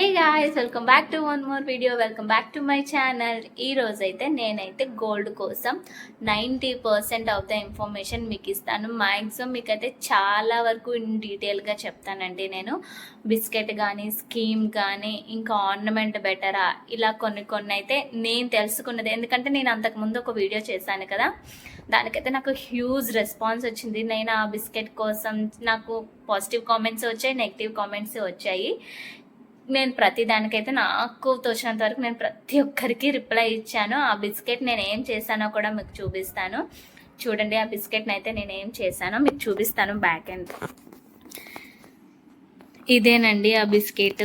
Hey guys welcome back to one more video welcome back to my channel ఈ రోజైతే నేనైతే gold కోసం ninety percent of the information మీకు ఇస్తాను. Maximum మీకైతే చాలా వరకు ఇన్ డీటెయిల్గా చెప్తానండి నేను. బిస్కెట్ కానీ స్కీమ్ కానీ ఇంకా ఆర్నమెంట్ బెటరా ఇలా కొన్ని కొన్ని అయితే నేను తెలుసుకున్నది. ఎందుకంటే నేను అంతకుముందు ఒక వీడియో చేశాను కదా. దానికైతే నాకు హ్యూజ్ రెస్పాన్స్ వచ్చింది. నేను ఆ బిస్కెట్ కోసం నాకు పాజిటివ్ కామెంట్స్ వచ్చాయి నెగిటివ్ కామెంట్స్ వచ్చాయి. నేను ప్రతి దానికైతే నాకు తోచినంత వరకు నేను ప్రతి ఒక్కరికి రిప్లై ఇచ్చాను. ఆ బిస్కెట్ నేను ఏం చేశానో కూడా మీకు చూపిస్తాను. చూడండి ఆ బిస్కెట్ని అయితే నేను ఏం చేశానో మీకు చూపిస్తాను బ్యాక్ అండ్ ఇదేనండి ఆ బిస్కెట్.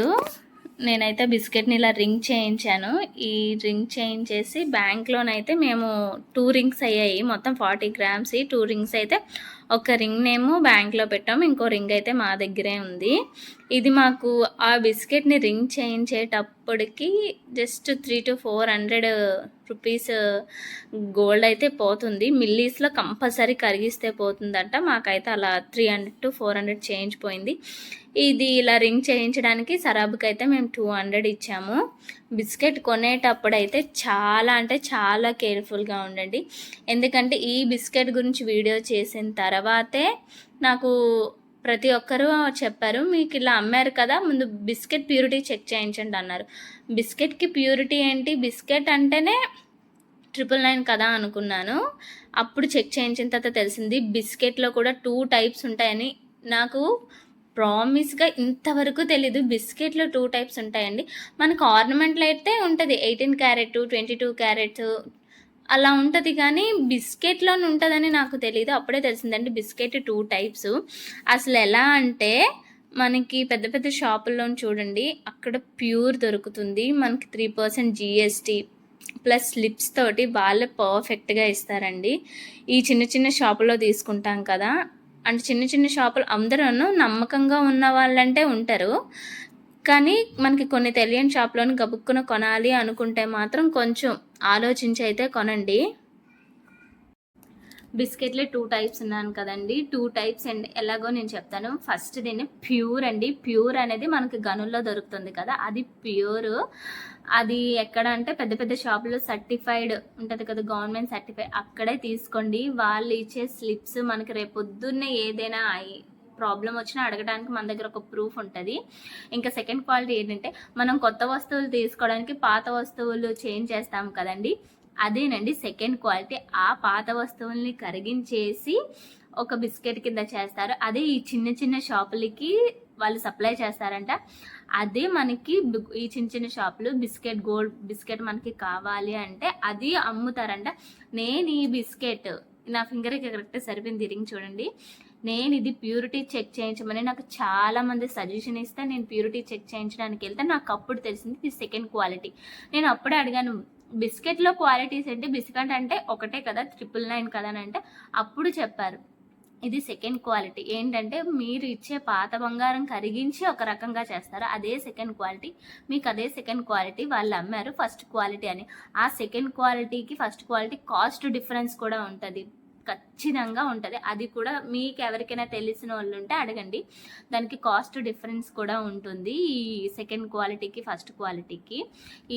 నేనైతే బిస్కెట్ని ఇలా రింగ్ చేయించాను. ఈ రింగ్ చేయించేసి బ్యాంక్లోనైతే మేము టూ రింగ్స్ అయ్యాయి. మొత్తం ఫార్టీ గ్రామ్స్. టూ రింగ్స్ అయితే ఒక రింగ్ నేమో బ్యాంక్లో పెట్టాము. ఇంకో రింగ్ అయితే మా దగ్గరే ఉంది. ఇది మాకు ఆ బిస్కెట్ని ring చేయించేటప్పటికి just three to four hundred rupees gold అయితే పోతుంది. మిల్లీస్లో కంపల్సరీ కరిగిస్తే పోతుందంట. మాకైతే అలా three hundred to four hundred change పోయింది. ఇది ఇలా రింగ్ చేయించడానికి సరాబుకి అయితే మేము టూ హండ్రెడ్ ఇచ్చాము. బిస్కెట్ కొనేటప్పుడు అయితే చాలా అంటే చాలా కేర్ఫుల్గా ఉండండి. ఎందుకంటే ఈ బిస్కెట్ గురించి వీడియో చేసిన తర్వాతే నాకు ప్రతి ఒక్కరూ చెప్పారు మీకు ఇలా అమ్మారు కదా ముందు బిస్కెట్ ప్యూరిటీ చెక్ చేయించండి అన్నారు. బిస్కెట్కి ప్యూరిటీ ఏంటి? బిస్కెట్ అంటేనే ట్రిపుల్ నైన్ కదా అనుకున్నాను. అప్పుడు చెక్ చేయించిన తర్వాత తెలిసింది బిస్కెట్లో కూడా టూ టైప్స్ ఉంటాయని. నాకు ప్రామిస్గా ఇంతవరకు తెలీదు బిస్కెట్లో టూ టైప్స్ ఉంటాయండి. మనకు ఆర్నమెంట్లో అయితే ఉంటుంది eighteen carat twenty two carat అలా ఉంటుంది కానీ బిస్కెట్లో ఉంటుందని నాకు తెలియదు అప్పుడే తెలిసిందండి బిస్కెట్ టూ టైప్స్. అసలు ఎలా అంటే మనకి పెద్ద పెద్ద షాపుల్లో చూడండి అక్కడ ప్యూర్ దొరుకుతుంది. మనకి త్రీ పర్సెంట్ జిఎస్టీ ప్లస్ లిప్స్ తోటి వాళ్ళే పర్ఫెక్ట్గా ఇస్తారండి. ఈ చిన్న చిన్న షాపుల్లో తీసుకుంటాం కదా అంటే చిన్న చిన్న షాపులు అందరూ నమ్మకంగా ఉన్న వాళ్ళంటే ఉంటారు. కానీ మనకి కొన్ని తెలియని షాప్లోని గబుక్కున కొనాలి అనుకుంటే మాత్రం కొంచెం ఆలోచించి అయితే కొనండి. బిస్కెట్లే టూ టైప్స్ ఉన్నాను కదండి. టూ టైప్స్ అండి ఎలాగో నేను చెప్తాను. ఫస్ట్ దీన్ని ప్యూర్ అండి. ప్యూర్ అనేది మనకి గనుల్లో దొరుకుతుంది కదా. అది ప్యూర్. అది ఎక్కడ అంటే పెద్ద పెద్ద షాపులో సర్టిఫైడ్ ఉంటుంది కదా గవర్నమెంట్ సర్టిఫైడ్ అక్కడే తీసుకోండి. వాళ్ళు ఇచ్చే స్లిప్స్ మనకి రేపొద్దున్నే ఏదైనా ప్రాబ్లం వచ్చినా అడగడానికి మన దగ్గర ఒక ప్రూఫ్ ఉంటుంది. ఇంకా సెకండ్ క్వాలిటీ ఏంటంటే మనం కొత్త వస్తువులు తీసుకోవడానికి పాత వస్తువులు చేంజ్ చేస్తాం కదండి. అదేనండి సెకండ్ క్వాలిటీ. ఆ పాత వస్తువుల్ని కరిగించేసి ఒక బిస్కెట్ కింద చేస్తారు. అదే ఈ చిన్న చిన్న షాపులకి వాళ్ళు సప్లై చేస్తారంట. అదే మనకి ఈ చిన్న చిన్న షాపులు బిస్కెట్ గోల్డ్ బిస్కెట్ మనకి కావాలి అంటే అది అమ్ముతారంట. నేను ఈ బిస్కెట్ నా ఫింగర్కి కరెక్ట్ సరిపోయింది. తిరిగి చూడండి. నేను ఇది ప్యూరిటీ చెక్ చేయించమని నాకు చాలా మంది సజెషన్ ఇస్తే నేను ప్యూరిటీ చెక్ చేయించడానికి వెళ్తే నాకు అప్పుడు తెలిసింది ఇది సెకండ్ క్వాలిటీ నేను అప్పుడే అడిగాను బిస్కెట్లో క్వాలిటీస్ ఏంటి? బిస్కెట్ అంటే ఒకటే కదా ట్రిపుల్ నైన్ కదా అని అంటే అప్పుడు చెప్పారు ఇది సెకండ్ క్వాలిటీ ఏంటంటే మీరు ఇచ్చే పాత బంగారం కరిగించి ఒక రకంగా చేస్తారు అదే సెకండ్ క్వాలిటీ మీకు అదే సెకండ్ క్వాలిటీ వాళ్ళు అమ్మారు ఫస్ట్ క్వాలిటీ అని. ఆ సెకండ్ క్వాలిటీకి ఫస్ట్ క్వాలిటీ కాస్ట్ డిఫరెన్స్ కూడా ఉంటుంది. ఖచ్చితంగా ఉంటుంది. అది కూడా మీకు ఎవరికైనా తెలిసిన వాళ్ళు ఉంటే అడగండి. దానికి కాస్ట్ డిఫరెన్స్ కూడా ఉంటుంది ఈ సెకండ్ క్వాలిటీకి ఫస్ట్ క్వాలిటీకి.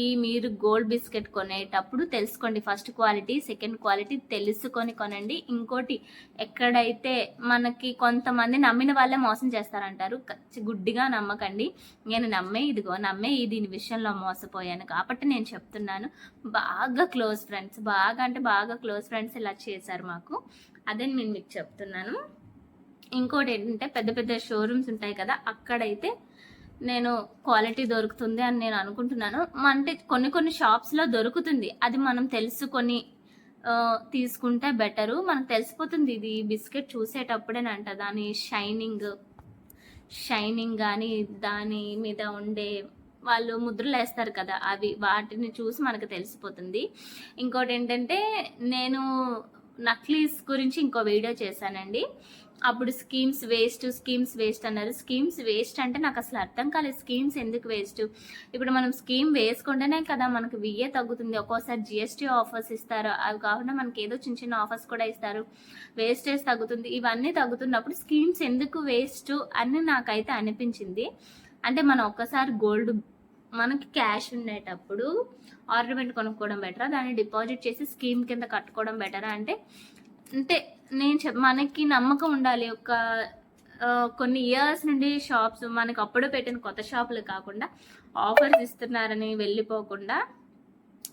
ఈ మీరు గోల్డ్ బిస్కెట్ కొనేటప్పుడు తెలుసుకోండి ఫస్ట్ క్వాలిటీ సెకండ్ క్వాలిటీ తెలుసుకొని కొనండి. ఇంకోటి ఎక్కడైతే మనకి కొంతమంది నమ్మిన వాళ్ళే మోసం చేస్తారంటారు గుడ్డిగా నమ్మకండి. నేను నమ్మే ఇదిగో నమ్మే దీని విషయంలో మోసపోయాను కాబట్టి నేను చెప్తున్నాను. బాగా క్లోజ్ ఫ్రెండ్స్ బాగా అంటే బాగా క్లోజ్ ఫ్రెండ్స్ ఇలా చేశారు మాకు. అదే నేను మీకు చెప్తున్నాను. ఇంకోటి ఏంటంటే పెద్ద పెద్ద షోరూమ్స్ ఉంటాయి కదా అక్కడైతే నేను క్వాలిటీ దొరుకుతుంది అని నేను అనుకుంటున్నాను. అంటే కొన్ని కొన్ని షాప్స్లో దొరుకుతుంది. అది మనం తెలుసుకొని తీసుకుంటే బెటరు మనకు తెలిసిపోతుంది ఇది బిస్కెట్ చూసేటప్పుడేనంట దాని షైనింగ్ షైనింగ్ కానీ దాని మీద ఉండే వాళ్ళు ముద్రలు వేస్తారు కదా అవి వాటిని చూసి మనకు తెలిసిపోతుంది. ఇంకోటి ఏంటంటే నేను నక్లీస్ గురించి ఇంకో వీడియో చేశానండి. అప్పుడు స్కీమ్స్ వేస్ట్ స్కీమ్స్ వేస్ట్ అన్నారు. స్కీమ్స్ వేస్ట్ అంటే నాకు అసలు అర్థం కాలేదు. స్కీమ్స్ ఎందుకు వేస్ట్? ఇప్పుడు మనం స్కీమ్ వేసుకుంటేనే కదా మనకు విఏ తగ్గుతుంది. ఒక్కోసారి జిఎస్టీ ఆఫర్స్ ఇస్తారు. అవి కాకుండా మనకి ఏదో చిన్న చిన్న ఆఫర్స్ కూడా ఇస్తారు. వేస్టేజ్ తగ్గుతుంది. ఇవన్నీ తగ్గుతున్నప్పుడు స్కీమ్స్ ఎందుకు వేస్ట్ అని నాకైతే అనిపించింది. అంటే మనం ఒక్కసారి గోల్డ్ మనకి క్యాష్ ఉండేటప్పుడు ఆర్నమెంట్ కొనుక్కోవడం బెటరా? దాన్ని డిపాజిట్ చేసి స్కీమ్ కింద కట్టుకోవడం బెటరా? అంటే అంటే నేను చెప్ మనకి నమ్మకం ఉండాలి. ఒక కొన్ని ఇయర్స్ నుండి షాప్స్ మనకి అప్పుడు పెట్టిన కొత్త షాపులు కాకుండా ఆఫర్స్ ఇస్తున్నారని వెళ్ళిపోకుండా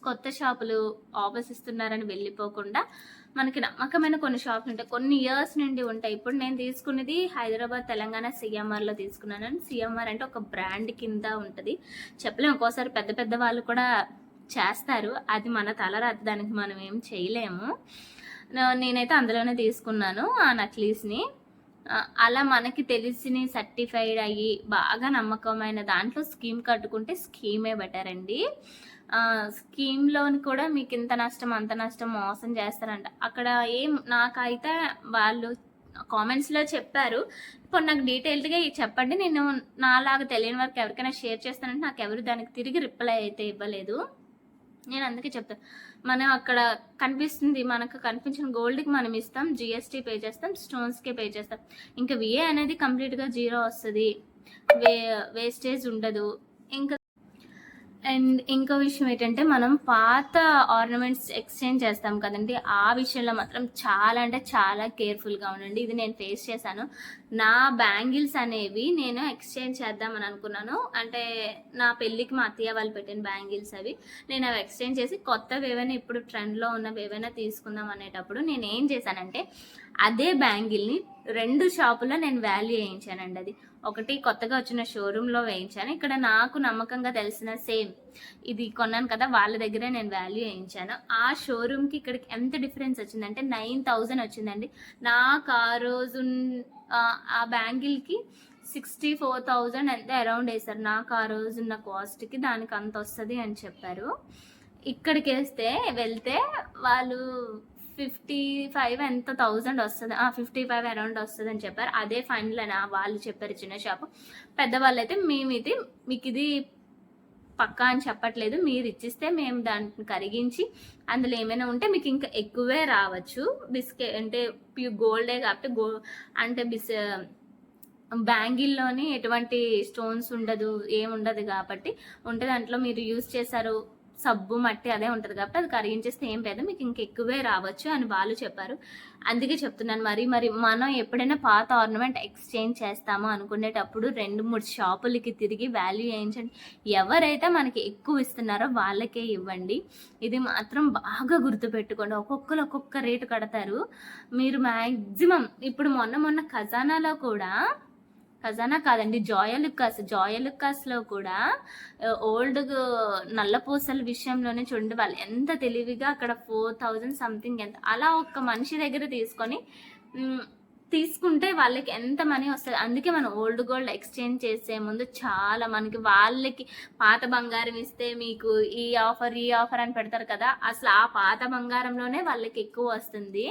కొత్త షాపులు ఆఫర్స్ ఇస్తున్నారని వెళ్ళిపోకుండా మనకి నమ్మకమైన కొన్ని షాపులు ఉంటాయి. కొన్ని ఇయర్స్ నుండి ఉంటాయి. ఇప్పుడు నేను తీసుకున్నది హైదరాబాద్ తెలంగాణ సిఎంఆర్లో తీసుకున్నాను. సిఎంఆర్ అంటే ఒక బ్రాండ్ కింద ఉంటుంది. చెప్పలేము. ఒక్కోసారి పెద్ద పెద్ద వాళ్ళు కూడా చేస్తారు. అది మన తలరాత దానికి మనం ఏం చేయలేము. నేనైతే అందులోనే తీసుకున్నాను ఆ నక్లీస్ని. అలా మనకి తెలిసిన సర్టిఫైడ్ అయ్యి బాగా నమ్మకమైన దాంట్లో స్కీమ్ కట్టుకుంటే స్కీమే బెటర్ అండి. స్కీమ్లోని కూడా మీకు ఇంత నష్టం అంత నష్టం మోసం చేస్తారంట. అక్కడ ఏం నాకైతే వాళ్ళు కామెంట్స్లో చెప్పారు. ఇప్పుడు నాకు డీటెయిల్డ్గా చెప్పండి. నేను నాలాగా తెలియని వారికి ఎవరికైనా షేర్ చేస్తానంటే నాకు ఎవరు దానికి తిరిగి రిప్లై అయితే ఇవ్వలేదు. నేను అందుకే చెప్తాను మనం అక్కడ కనిపిస్తుంది మనకు కనిపించిన గోల్డ్కి మనం ఇస్తాం జిఎస్టీ పే చేస్తాం స్టోన్స్కే పే చేస్తాం. ఇంకా విఏ అనేది కంప్లీట్గా జీరో వస్తుంది. వే వేస్టేజ్ ఉండదు. ఇంకా అండ్ ఇంకో విషయం ఏంటంటే మనం పాత ఆర్నమెంట్స్ ఎక్స్చేంజ్ చేస్తాం కదండి. ఆ విషయంలో మాత్రం చాలా అంటే చాలా కేర్ఫుల్గా ఉండండి. ఇది నేను ఫేస్ చేశాను. నా బ్యాంగిల్స్ అనేవి నేను ఎక్స్చేంజ్ చేద్దామని అనుకున్నాను. అంటే నా పెళ్ళికి మా అత్తయ్య వాళ్ళు పెట్టిన బ్యాంగిల్స్ అవి నేను అవి ఎక్స్చేంజ్ చేసి కొత్తవి ఏవైనా ఇప్పుడు ట్రెండ్లో ఉన్నవి ఏవైనా తీసుకుందాం అనేటప్పుడు నేను ఏం చేశానంటే అదే బ్యాంగిల్ని రెండు షాపులో నేను వాల్యూ వేయించానండి అది. ఒకటి కొత్తగా వచ్చిన షోరూంలో వేయించాను. ఇక్కడ నాకు నమ్మకంగా తెలిసిన సేమ్ ఇది కొన్నాను కదా వాళ్ళ దగ్గరే నేను వాల్యూ వేయించాను. ఆ షోరూమ్కి ఇక్కడికి ఎంత డిఫరెన్స్ వచ్చిందంటే నైన్ థౌజండ్ వచ్చిందండి. నాకు ఆ రోజు ఆ- ఆ బ్యాంగిల్కి సిక్స్టీ ఫోర్ థౌజండ్ ఎంత అరౌండ్ వేశారు. నాకు ఆ రోజు ఉన్న కాస్ట్కి దానికి అంత వస్తుంది అని చెప్పారు. ఇక్కడికి వేస్తే వెళ్తే వాళ్ళు ఫిఫ్టీ ఫైవ్ ఎంత థౌజండ్ వస్తుంది? ఫిఫ్టీ ఫైవ్ అరౌండ్ వస్తుంది అని చెప్పారు. అదే ఫైనల్ అని వాళ్ళు చెప్పారు చిన్న షాపు పెద్దవాళ్ళు అయితే మేము ఇది మీకు ఇది పక్కా అని చెప్పట్లేదు. మీరు ఇచ్చిస్తే మేము దాన్ని కరిగించి అందులో ఏమైనా ఉంటే మీకు ఇంకా ఎక్కువే రావచ్చు. బిస్కెట్ అంటే ప్యూ గోల్డే కాబట్టి గో అంటే బిస్ బ్యాంగిల్లోని ఎటువంటి స్టోన్స్ ఉండదు ఏముండదు కాబట్టి ఉంటే దాంట్లో మీరు యూజ్ చేశారు. సబ్బు మట్టి అదే ఉంటుంది కాబట్టి అది కరిగించేస్తే ఏం లేదు. మీకు ఇంక ఎక్కువే రావచ్చు అని వాళ్ళు చెప్పారు. అందుకే చెప్తున్నాను మరి మరి మనం ఎప్పుడైనా పాత ఆర్నమెంట్ ఎక్స్చేంజ్ చేస్తామో అనుకునేటప్పుడు రెండు మూడు షాపులకి తిరిగి వాల్యూ వేయించండి ఎవరైతే మనకి ఎక్కువ ఇస్తున్నారో వాళ్ళకే ఇవ్వండి. ఇది మాత్రం బాగా గుర్తుపెట్టుకోండి. ఒక్కొక్కరు ఒక్కొక్క రేటు కడతారు. మీరు మ్యాక్సిమం ఇప్పుడు మొన్న మొన్న ఖజానాలో కూడా ఖజానా కాదండి జాయలుక్కాస్ జాయలుక్కాస్లో కూడా ఓల్డ్ నల్లపూసల విషయంలోనే చూడండి వాళ్ళు ఎంత తెలివిగా అక్కడ ఫోర్ థౌజండ్ సంథింగ్ ఎంత అలా ఒక్క మనిషి దగ్గర తీసుకొని తీసుకుంటే వాళ్ళకి ఎంత మనీ వస్తుంది. అందుకే మనం ఓల్డ్ గోల్డ్ ఎక్స్చేంజ్ చేసే ముందు చాలా మనకి వాళ్ళకి పాత బంగారం ఇస్తే మీకు ఈ ఆఫర్ ఈ ఆఫర్ అని పెడతారు కదా అసలు ఆ పాత బంగారంలోనే వాళ్ళకి ఎక్కువ వస్తుంది.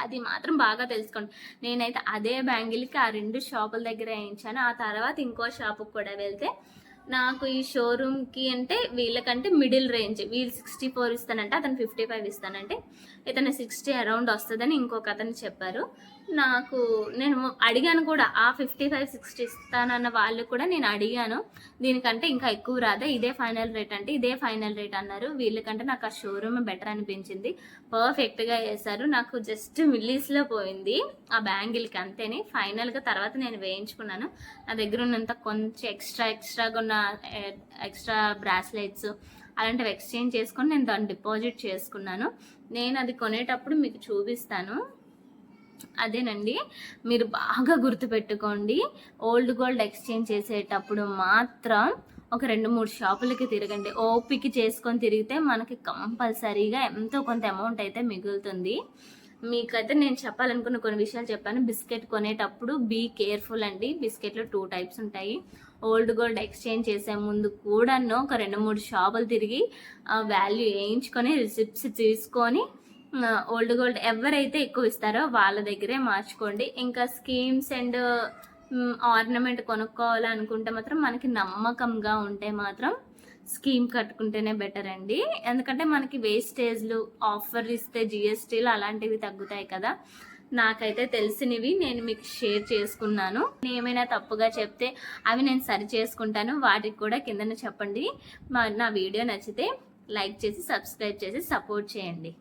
అది మాత్రం బాగా తెలుసుకోండి. నేనైతే అదే బ్యాంగిల్కి ఆ రెండు షాపుల దగ్గర వేయించాను. ఆ తర్వాత ఇంకో షాపుకి కూడా వెళ్తే నాకు ఈ షోరూమ్కి అంటే వీళ్ళకంటే మిడిల్ రేంజ్ వీళ్ళు సిక్స్టీ ఫోర్ ఇస్తానంటే అతను ఫిఫ్టీ ఫైవ్ ఇస్తానంటే ఇతను సిక్స్టీ అరౌండ్ వస్తుందని ఇంకొక అతను చెప్పారు. నాకు నేను అడిగాను కూడా ఆ ఫిఫ్టీ ఫైవ్ సిక్స్టీ ఇస్తానన్న వాళ్ళు కూడా నేను అడిగాను. దీనికంటే ఇంకా ఎక్కువ రాదా ఇదే ఫైనల్ రేట్ అంటే ఇదే ఫైనల్ రేట్ అన్నారు. వీళ్ళకంటే నాకు ఆ షోరూమ్ బెటర్ అనిపించింది. పర్ఫెక్ట్గా వేశారు నాకు జస్ట్ మిల్లీస్లో పోయింది ఆ బ్యాంగిల్కి అంతేని. ఫైనల్గా తర్వాత నేను వేయించుకున్నాను. నా దగ్గర ఉన్నంత కొంచెం ఎక్స్ట్రా ఎక్స్ట్రాగా ఉన్న ఎక్స్ట్రా బ్రాస్లెట్స్ అలాంటివి ఎక్స్చేంజ్ చేసుకొని నేను దాన్ని డిపాజిట్ చేసుకున్నాను. నేను అది కొనేటప్పుడు మీకు చూపిస్తాను. అదేనండి. మీరు బాగా గుర్తుపెట్టుకోండి. ఓల్డ్ గోల్డ్ ఎక్స్చేంజ్ చేసేటప్పుడు మాత్రం ఒక రెండు మూడు షాపులకి తిరగండి. ఓపిక చేసుకొని తిరిగితే మనకి కంపల్సరీగా ఎంతో కొంత అమౌంట్ అయితే మిగులుతుంది. మీకైతే నేను చెప్పాలనుకున్న కొన్ని విషయాలు చెప్పాను. బిస్కెట్ కొనేటప్పుడు బీ కేర్ఫుల్ అండి. బిస్కెట్లో టూ టైప్స్ ఉంటాయి. ఓల్డ్ గోల్డ్ ఎక్స్చేంజ్ చేసే ముందు కూడాను ఒక రెండు మూడు షాపులు తిరిగి వాల్యూ వేయించుకొని రిసిప్ట్స్ తీసుకొని ఓల్డ్ గోల్డ్ ఎవరైతే ఎక్కువ ఇస్తారో వాళ్ళ దగ్గరే మార్చుకోండి. ఇంకా స్కీమ్స్ అండ్ ఆర్నమెంట్ కొనుక్కోవాలనుకుంటే మాత్రం మనకి నమ్మకంగా ఉంటే మాత్రం స్కీమ్ కట్టుకుంటేనే బెటర్ అండి. ఎందుకంటే మనకి వేస్టేజ్లు ఆఫర్ ఇస్తే జిఎస్టీలు అలాంటివి తగ్గుతాయి కదా. నాకైతే తెలిసినవి నేను మీకు షేర్ చేసుకున్నాను. ఏమైనా తప్పుగా చెప్తే అవి నేను సరి చేసుకుంటాను. వాటికి కూడా కిందన చెప్పండి. మా నా వీడియో నచ్చితే లైక్ చేసి సబ్స్క్రైబ్ చేసి సపోర్ట్ చేయండి.